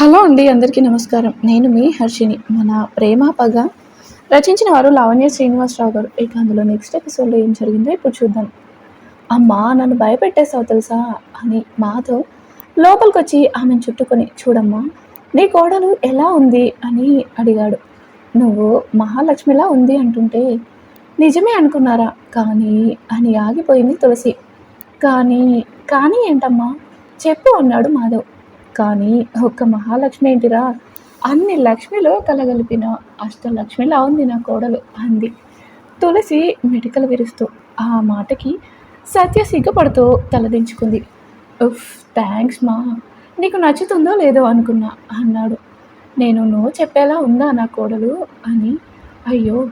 Hello అండి అందరికీ నమస్కారం. నేను మీ హర్షిని మన ప్రేమ పగ రచించిన వారు లావణ్య శ్రీనివాసరావు గారు. ఇక అందులో నెక్స్ట్ ఎపిసోడ్లో ఏం జరిగిందో ఇప్పుడు చూద్దాం. అమ్మా నన్ను భయపెట్టేసావు తెలుసా అని మాతో లోపలికి వచ్చి ఆమెను చుట్టుకొని చూడమ్మా నీ కోడలు ఎలా ఉంది? అని అడిగాడు. నువ్వు మహాలక్ష్మిలా ఉంది అంటుంటే నిజమే అనుకున్నారా? కానీ అని ఆగిపోయింది తులసి. కానీ కానీ ఏంటమ్మా? చెప్పు అన్నాడు మాధవ్. కానీ ఒక్క మహాలక్ష్మి ఏంటిరా? అన్ని లక్ష్మిలో కలగలిపిన అష్టలక్ష్మిలా ఉంది నా కోడలు అంది. తులసి మెటికలు విరుస్తూ ఆ మాటకి సత్య సిగ్గుపడుతూ తలదించుకుంది ఉఫ్ థ్యాంక్స్ మా. నీకు నచ్చుతుందో లేదో అనుకున్నా అన్నాడు. నేను నువ్వు చెప్పేలా ఉందా నా కోడలు? అని. అయ్యో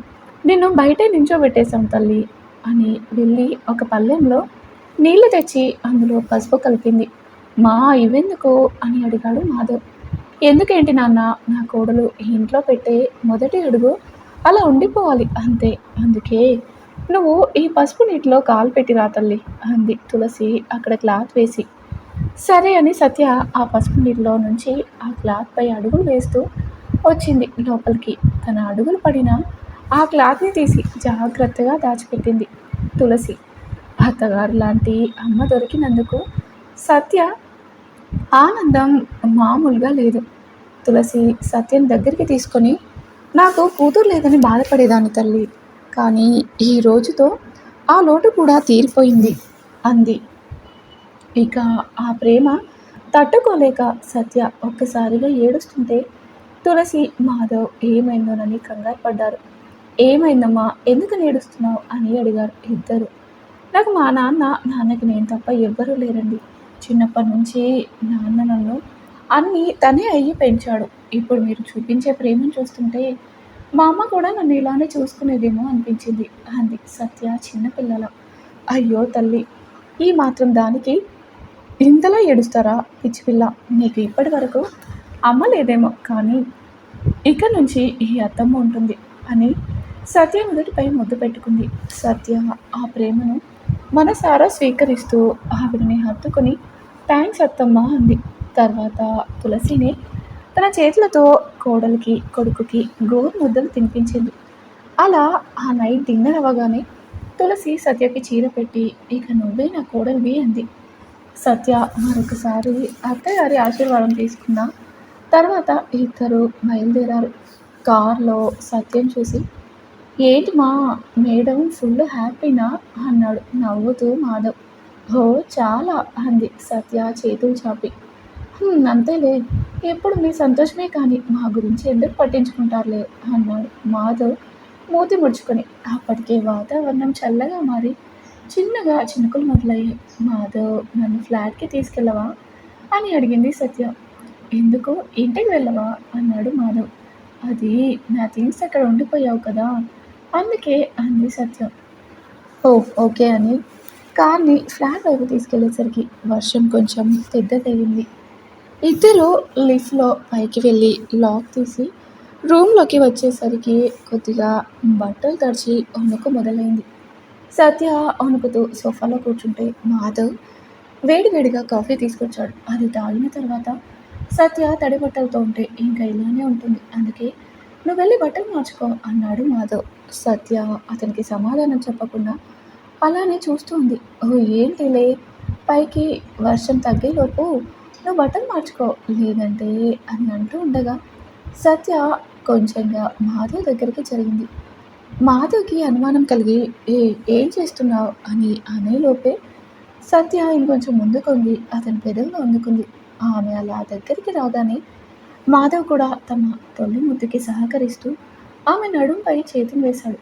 నిన్ను బయటే నించోబెట్టేశాం తల్లి అని వెళ్ళి ఒక పల్లెంలో నీళ్ళు తెచ్చి అందులో పసుపు కలిపింది. మా ఇవెందుకు అని అడిగాడు మాధవ్. ఎందుకేంటి నాన్న నా కోడలు ఇంట్లో పెట్టే మొదటి అడుగు? అలా ఉండిపోవాలి అంతే. అందుకే నువ్వు ఈ పసుపు నీటిలో కాలు పెట్టి రా తల్లి అంది తులసి అక్కడ క్లాత్ వేసి. సరే అని సత్య ఆ పసుపు నీటిలో నుంచి ఆ క్లాత్ పై అడుగులు వేస్తూ వచ్చింది లోపలికి. తన అడుగులు పడిన ఆ క్లాత్ని తీసి జాగ్రత్తగా దాచిపెట్టింది తులసి. అత్తగారు లాంటి అమ్మ దొరికినందుకు సత్య ఆనందం మామూలుగా లేదు. తులసి సత్యం దగ్గరికి తీసుకొని నాకు కూతురు లేదని బాధపడేదాన్ని తల్లి. కానీ ఈ రోజుతో ఆ లోటు కూడా తీరిపోయింది అంది. ఇక ఆ ప్రేమ తట్టుకోలేక సత్య ఒక్కసారిగా ఏడుస్తుంటే తులసి మాధవ్ ఏమైందోనని కంగారు పడ్డారు. ఏమైందమ్మా? ఎందుకు ఏడుస్తున్నావు? అని అడిగారు ఇద్దరు. నాకు మా నాన్న నాన్నకి నేను తప్ప ఎవ్వరూ లేరండి. చిన్నప్పటి నుంచి నాన్న నన్ను అన్నీ తనే అయ్యి పెంచాడు. ఇప్పుడు మీరు చూపించే ప్రేమను చూస్తుంటే మా అమ్మ కూడా నన్ను ఇలానే చూసుకునేదేమో అనిపించింది. అంది సత్య చిన్నపిల్లల అయ్యో తల్లి ఈ మాత్రం దానికి ఇంతలా ఏడుస్తారా పిచ్చిపిల్ల నీకు ఇప్పటి వరకు అమ్మ లేదేమో కానీ ఇక నుంచి ఈ అత్తమ్మ ఉంటుంది అని సత్య మొదటిపై ముద్దు పెట్టుకుంది. సత్య ఆ ప్రేమను మనసారా స్వీకరిస్తూ ఆవిడని హత్తుకుని థ్యాంక్స్ అత్తమ్మ అంది. తర్వాత తులసిని తన చేతులతో కోడలికి కొడుకుకి గోరు ముద్దలు తినిపించింది. అలా ఆ నైట్ డిన్నర్ అవ్వగానే తులసి సత్యకి చీర పెట్టి ఇక నువ్వే నా కోడలివి అంది. సత్య మరొకసారి అత్తగారి ఆశీర్వాదం తీసుకున్న తర్వాత ఇద్దరు బయలుదేరారు. కార్లో సత్యం చూసి ఏంటి మా మేడం ఫుల్ హ్యాపీనా? అన్నాడు. నవ్వుతూ మాధవ్. ఓ చాలా అంది సత్య చేతులు చాపి. అంతేలే. ఎప్పుడు మీ సంతోషమే కానీ మా గురించి ఎందుకు పట్టించుకుంటారులే? అన్నాడు మాధవ్ మూతి ముడుచుకొని. అప్పటికే వాతావరణం చల్లగా మారి చిన్నగా చినుకులు మొదలయ్యాయి. మాధవ్ నన్ను ఫ్లాట్కి తీసుకెళ్ళవా? అని అడిగింది సత్య. ఎందుకు? ఇంటికి వెళ్ళవా? అన్నాడు మాధవ్. అది నా థింగ్స్ అక్కడ ఉండిపోయావు కదా. అందుకే అంది సత్యం. ఓ ఓకే అని. కార్ని ఫ్లాట్ వైపు తీసుకెళ్ళేసరికి వర్షం కొంచెం పెద్దదయ్యింది ఇద్దరు లిఫ్ట్లో పైకి వెళ్ళి లాక్ తీసి రూమ్లోకి వచ్చేసరికి కొద్దిగా బట్టలు తడిచి వణుకు మొదలైంది. సత్య వణుకుతూ సోఫాలో కూర్చుంటే మాధవ్ వేడివేడిగా కాఫీ తీసుకొచ్చాడు. అది తాగిన తర్వాత సత్య తడి బట్టలతో ఉంటే ఇంకా ఇలానే ఉంటుంది. అందుకే నువ్వు వెళ్ళి బట్టలు మార్చుకో అన్నాడు మాధవ్. సత్య అతనికి సమాధానం చెప్పకుండా అలానే చూస్తూ ఉంది ఓ ఏంటిలే? పైకి వర్షం తగ్గేలోపు నువ్వు బట్టలు మార్చుకో లేదంటే అని అంటూ ఉండగా సత్య కొంచెంగా మాధవ్ దగ్గరికి జరిగింది. మాధవ్కి అనుమానం కలిగి ఏ ఏం చేస్తున్నావు? అని అనేలోపే సత్య ఇంకొంచెం ముందుకుంది అతని పెదవులు అందుకుంది. ఆమె అలా దగ్గరికి రాగానే మాధవ్ కూడా తమ తొలి ముద్దుకి సహకరిస్తూ ఆమె నడుంపై చేతులు వేశాడు.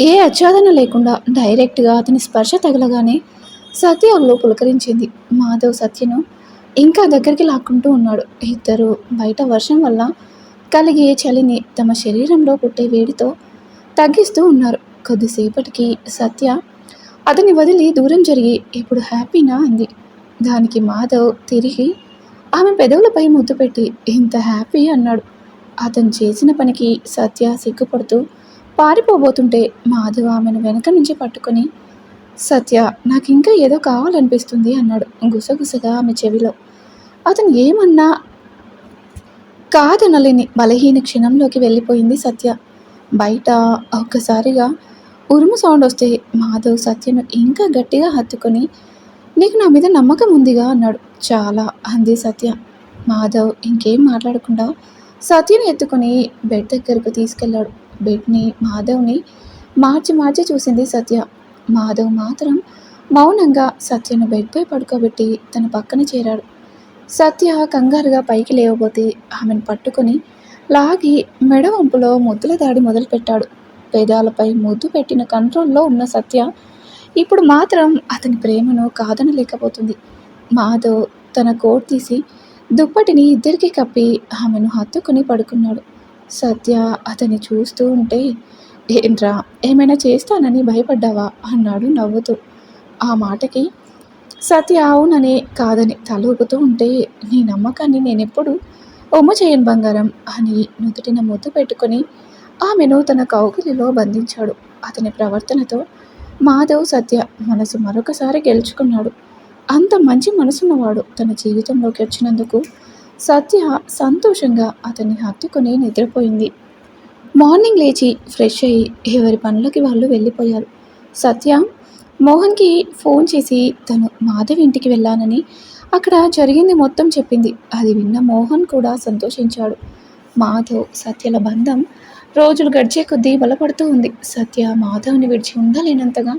ఏ అచ్చాదన లేకుండా డైరెక్ట్గా అతని స్పర్శ తగలగానే సత్య అందులో పులకరించింది. మాధవ్ సత్యను ఇంకా దగ్గరికి లాక్కుంటూ ఉన్నాడు. ఇద్దరు బయట వర్షం వల్ల కలిగే చలిని తమ శరీరంలో పుట్టే వేడితో తగ్గిస్తూ ఉన్నారు. కొద్దిసేపటికి సత్య అతని వదిలి దూరం జరిగి ఇప్పుడు హ్యాపీనా? అంది. దానికి మాధవ్ తిరిగి ఆమె పెదవులపై ముద్దు పెట్టి ఇంత హ్యాపీ అన్నాడు. అతను చేసిన పనికి సత్య సిగ్గుపడుతూ పారిపోబోతుంటే మాధవ ఆమెను వెనక నుంచి పట్టుకొని సత్య నాకు ఇంకా ఏదో కావాలనిపిస్తుంది అన్నాడు గుసగుసగా ఆమె చెవిలో. అతను ఏమన్నా కాదనలేని బలహీన క్షణంలోకి వెళ్ళిపోయింది సత్య. బయట ఒక్కసారిగా ఉరుము సౌండ్ వస్తే మాధవ్ సత్యను ఇంకా గట్టిగా హత్తుకొని నీకు నా మీద నమ్మకం ఉందిగా అన్నాడు. చాలా అంది సత్య. మాధవ్ ఇంకేం మాట్లాడకుండా సత్యని ఎత్తుకొని బెడ్ దగ్గరకు తీసుకెళ్ళాడు. బెడ్ని మాధవ్ని మార్చి మార్చి చూసింది సత్య. మాధవ్ మాత్రం మౌనంగా సత్యను బెడ్పై పడుకోబెట్టి తన పక్కన చేరాడు. సత్య కంగారుగా పైకి లేవబోతే ఆమెను పట్టుకొని లాగి మెడ వంపులో ముద్దుల దాడి మొదలుపెట్టాడు. పెదాలపై ముద్దు పెట్టిన కంట్రోల్లో ఉన్న సత్య ఇప్పుడు మాత్రం అతని ప్రేమను కాదనలేకపోతుంది. మాధవ్ తన కోట్ తీసి దుప్పటిని ఇద్దరికి కప్పి ఆమెను హత్తుకుని పడుకున్నాడు. సత్య అతన్ని చూస్తూ ఉంటే ఏంట్రా ఏమైనా చేస్తానని భయపడ్డావా? అన్నాడు నవ్వుతూ. ఆ మాటకి సత్య అవునని కాదని తల ఊపుతూ ఉంటే నీ నమ్మకాన్ని నేనెప్పుడు ఒమ్ము చేయను బంగారం అని నుదుటిన ముద్దు పెట్టుకొని ఆమెను తన కౌకిలిలో బంధించాడు. అతని ప్రవర్తనతో మాధవ్ సత్య మనసు మరొకసారి గెలుచుకున్నాడు. అంత మంచి మనసున్నవాడు తన జీవితంలోకి వచ్చినందుకు సత్య సంతోషంగా అతన్ని హత్తుకొని నిద్రపోయింది. మార్నింగ్ లేచి ఫ్రెష్ అయ్యి ఎవరి పనులకి వాళ్ళు వెళ్ళిపోయారు. సత్య మోహన్కి ఫోన్ చేసి తను మాధవ్ ఇంటికి వెళ్ళానని అక్కడ జరిగింది మొత్తం చెప్పింది. అది విన్న మోహన్ కూడా సంతోషించాడు. మాధవ్ సత్యల బంధం రోజులు గడిచే కొద్దీ బలపడుతూ ఉంది. సత్య మాధవ్ని విడిచి ఉండలేనంతగా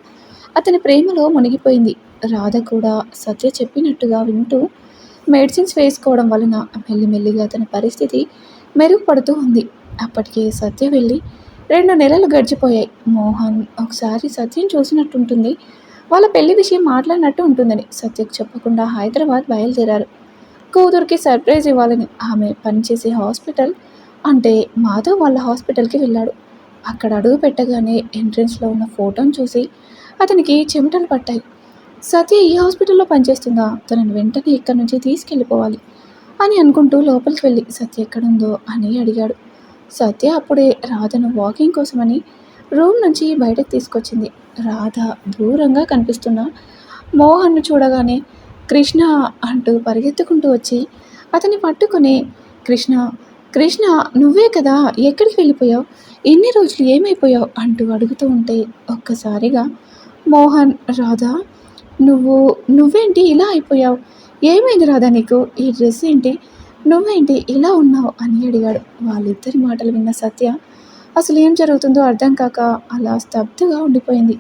అతని ప్రేమలో మునిగిపోయింది. రాధ కూడా సత్య చెప్పినట్టుగా వింటూ మెడిసిన్స్ వేసుకోవడం వలన మెల్లిమెల్లిగా తన పరిస్థితి మెరుగుపడుతూ ఉంది. అప్పటికే సత్య వెళ్ళి రెండు నెలలు గడిచిపోయాయి. మోహన్ ఒకసారి సత్యం చూసినట్టుంటుంది. వాళ్ళ పెళ్ళి విషయం మాట్లాడినట్టు ఉంటుందని సత్యకు చెప్పకుండా హైదరాబాద్ బయలుదేరారు. కూతురికి సర్ప్రైజ్ ఇవ్వాలని ఆమె పనిచేసే హాస్పిటల్ అంటే మాధవ్ వాళ్ళ హాస్పిటల్కి వెళ్ళాడు. అక్కడ అడుగు పెట్టగానే ఎంట్రన్స్లో ఉన్న ఫోటోని చూసి అతనికి చెమటలు పట్టాయి. సత్య ఈ హాస్పిటల్లో పనిచేస్తుందా? తనని వెంటనే ఇక్కడి నుంచి తీసుకెళ్ళిపోవాలి అని అనుకుంటూ లోపలికి వెళ్ళి సత్య ఎక్కడుందో అని అడిగాడు. సత్య అప్పుడే రాధను వాకింగ్ కోసమని రూమ్ నుంచి బయటకు తీసుకొచ్చింది. రాధ దూరంగా కనిపిస్తున్న మోహన్ను చూడగానే కృష్ణ అంటూ పరిగెత్తుకుంటూ వచ్చి అతన్ని పట్టుకొని కృష్ణ కృష్ణ నువ్వే కదా ఎక్కడికి వెళ్ళిపోయావు? ఎన్ని రోజులు ఏమైపోయావు? అంటూ అడుగుతూ ఉంటే ఒక్కసారిగా మోహన్ రాధా నువ్వు నువ్వేంటి ఇలా అయిపోయావు? ఏమైంది రాదా నీకు? ఈ డ్రెస్ ఏంటి? నువ్వేంటి ఇలా ఉన్నావు? అని అడిగాడు. వాళ్ళిద్దరి మాటలు విన్న సత్య అసలు ఏం జరుగుతుందో అర్థం కాక అలా స్తబ్దుగా ఉండిపోయింది.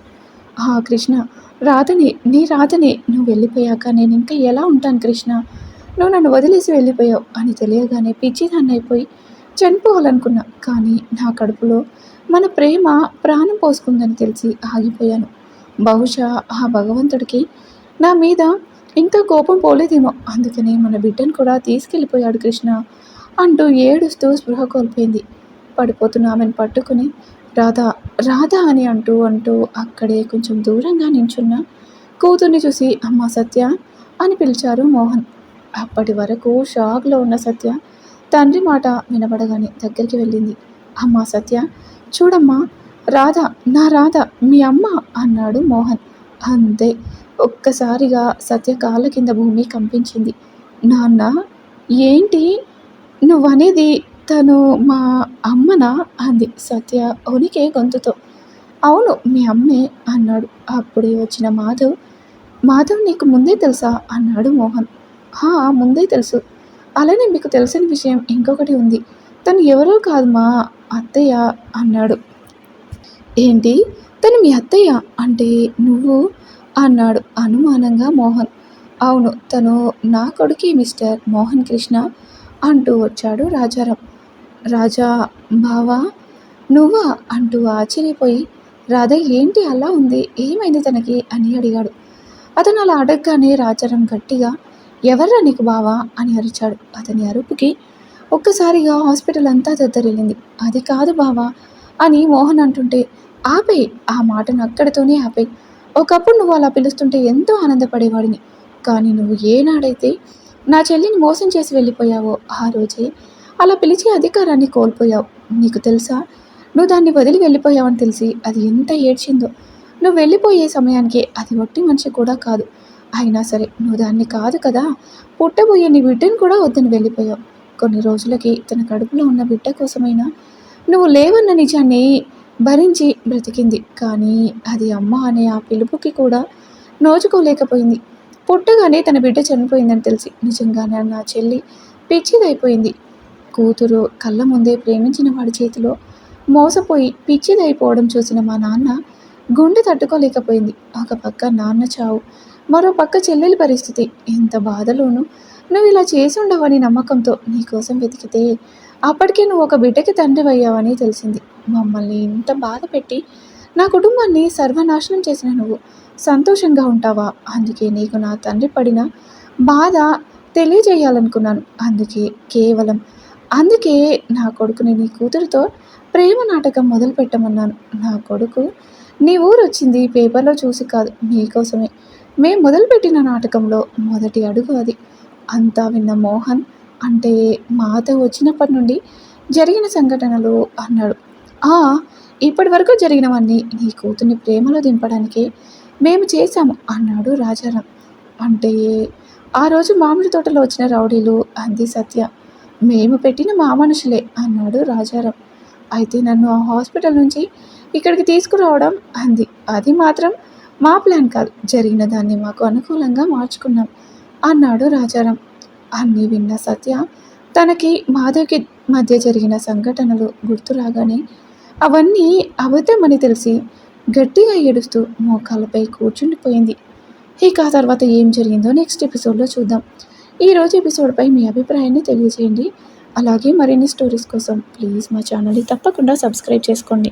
ఆ కృష్ణ రాధని నీ రాధని నువ్వు వెళ్ళిపోయాక నేను ఇంకా ఎలా ఉంటాను కృష్ణ? నువ్వు నన్ను వదిలేసి వెళ్ళిపోయావు? అని తెలియగానే పిచ్చిదాన్ని అయిపోయి చనిపోవాలనుకున్నా. కానీ నా కడుపులో మన ప్రేమ ప్రాణం పోసుకుందని తెలిసి ఆగిపోయాను. బహుశా ఆ భగవంతుడికి నా మీద ఇంకా కోపం పోలేదేమో. అందుకనే మన బిడ్డను కూడా తీసుకెళ్ళిపోయాడు కృష్ణ. అంటూ ఏడుస్తూ స్పృహ కోల్పోయింది. పడిపోతున్న ఆమెను పట్టుకుని రాధా రాధా అని అంటూ అంటూ అక్కడే కొంచెం దూరంగా నించున్న కూతుర్ని చూసి అమ్మ సత్య అని పిలిచారు మోహన్. అప్పటి వరకు షాక్లో ఉన్న సత్య తండ్రి మాట వినబడగానే దగ్గరికి వెళ్ళింది. అమ్మ సత్య చూడమ్మా రాధ నా రాధ మీ అమ్మ అన్నాడు మోహన్. అంతే ఒక్కసారిగా సత్య కాళ్ళ కింద భూమి కంపించింది. నాన్న ఏంటి? నువ్వనేది తను మా అమ్మనా? అంది సత్య ఉనికి గొంతుతో. అవును మీ అమ్మే అన్నాడు. అప్పుడే వచ్చిన మాధవ్ మాధవ్ నీకు ముందే తెలుసా? అన్నాడు మోహన్. హా ముందే తెలుసు. అలానే మీకు తెలిసిన విషయం ఇంకొకటి ఉంది. తను ఎవరో కాదు మా అత్తయ్య అన్నాడు. ఏంటి? తను మీ అత్తయ్య? అంటే నువ్వు? అన్నాడు అనుమానంగా మోహన్. అవును తను నా కొడుకి మిస్టర్ మోహన్ కృష్ణ అంటూ వచ్చాడు రాజారాం. రాజా బావా నువ్వా? అంటూ ఆశ్చర్యపోయి రాధ ఏంటి అలా ఉంది? ఏమైంది తనకి? అని అడిగాడు. అతను అలా అడగగానే రాజారాం గట్టిగా ఎవర్రా నీకు బావా? అని అరిచాడు. అతని అరుపుకి ఒక్కసారిగా హాస్పిటల్ అంతా దద్దరిల్లింది. అది కాదు బావా అని మోహన్ అంటుంటే ఆపే ఆ మాటను అక్కడితోనే ఆపే ఒకప్పుడు నువ్వు అలా పిలుస్తుంటే ఎంతో ఆనందపడేవాడిని కానీ నువ్వు ఏనాడైతే నా చెల్లిని మోసం చేసి వెళ్ళిపోయావో ఆ రోజే అలా పిలిచే అధికారాన్ని కోల్పోయావు నీకు తెలుసా నువ్వు దాన్ని వదిలి వెళ్ళిపోయావని తెలిసి అది ఎంత ఏడ్చిందో నువ్వు వెళ్ళిపోయే సమయానికి అది ఒట్టి మనిషి కూడా కాదు. అయినా సరే నువ్వు దాన్ని కాదు కదా! పుట్టబోయే నీ బిడ్డను కూడా వద్దని వెళ్ళిపోయావు. కొన్ని రోజులకి తన కడుపులో ఉన్న బిడ్డ కోసమైనా నువ్వు లేవన్న నిజాన్ని భరించి బ్రతికింది. కానీ అది అమ్మ అనే ఆ పిలుపుకి కూడా నోచుకోలేకపోయింది. పుట్టగానే తన బిడ్డ చనిపోయిందని తెలిసి నిజంగానే నా చెల్లి పిచ్చిదైపోయింది. కూతురు కళ్ళ ముందే ప్రేమించిన వాడి చేతిలో మోసపోయి పిచ్చిదైపోవడం చూసిన మా నాన్న గుండె తట్టుకోలేకపోయింది. ఒక పక్క నాన్న చావు. మరో పక్క చెల్లెలి పరిస్థితి. ఎంత బాధలోనూ నువ్వు ఇలా చేసి ఉండవని నమ్మకంతో నీకోసం వెతికితే అప్పటికే నువ్వు ఒక బిడ్డకి తండ్రి అయ్యావని తెలిసింది. మమ్మల్ని ఇంత బాధ పెట్టి నా కుటుంబాన్ని సర్వనాశనం చేసిన నువ్వు. సంతోషంగా ఉంటావా? అందుకే నీకు నా తండ్రి పడిన బాధ తెలియజేయాలనుకున్నాను. అందుకే కేవలం అందుకే నా కొడుకుని నీ కూతురుతో ప్రేమ నాటకం మొదలు పెట్టమన్నాను. నా కొడుకు నీ ఊరు వచ్చింది పేపర్లో చూసి కాదు. నీకోసమే మేము మొదలుపెట్టిన నాటకంలో మొదటి అడుగు అది. అంతా విన్న మోహన్ అంటే మాతో వచ్చినప్పటి నుండి జరిగిన సంఘటనలు అన్నాడు. ఇప్పటి వరకు జరిగినవన్నీ నీ కూతుర్ని ప్రేమలో దింపడానికే మేము చేశాము అన్నాడు రాజారాం. అంటే ఆ రోజు మామిడి తోటలో వచ్చిన రౌడీలు అంది సత్య. మేము పెట్టిన మా మనుషులే అన్నాడు రాజారాం. అయితే నన్ను ఆ హాస్పిటల్ నుంచి ఇక్కడికి తీసుకురావడం అంది. అది మాత్రం మా ప్లాన్ కాదు. జరిగిన దాన్ని మాకు అనుకూలంగా మార్చుకున్నాం అన్నాడు రాజారాం. అన్నీ విన్న సత్య తనకి మాధవ్కి మధ్య జరిగిన సంఘటనలు గుర్తు రాగానే అవన్నీ అబద్ధమని తెలిసి గట్టిగా ఏడుస్తూ మోకాళ్ళపై కూర్చుండిపోయింది. ఇక ఆ తర్వాత ఏం జరిగిందో నెక్స్ట్ ఎపిసోడ్లో చూద్దాం. ఈరోజు ఎపిసోడ్పై మీ అభిప్రాయాన్ని తెలియజేయండి. అలాగే మరిన్ని స్టోరీస్ కోసం ప్లీజ్ మా ఛానల్ని తప్పకుండా సబ్స్క్రైబ్ చేసుకోండి.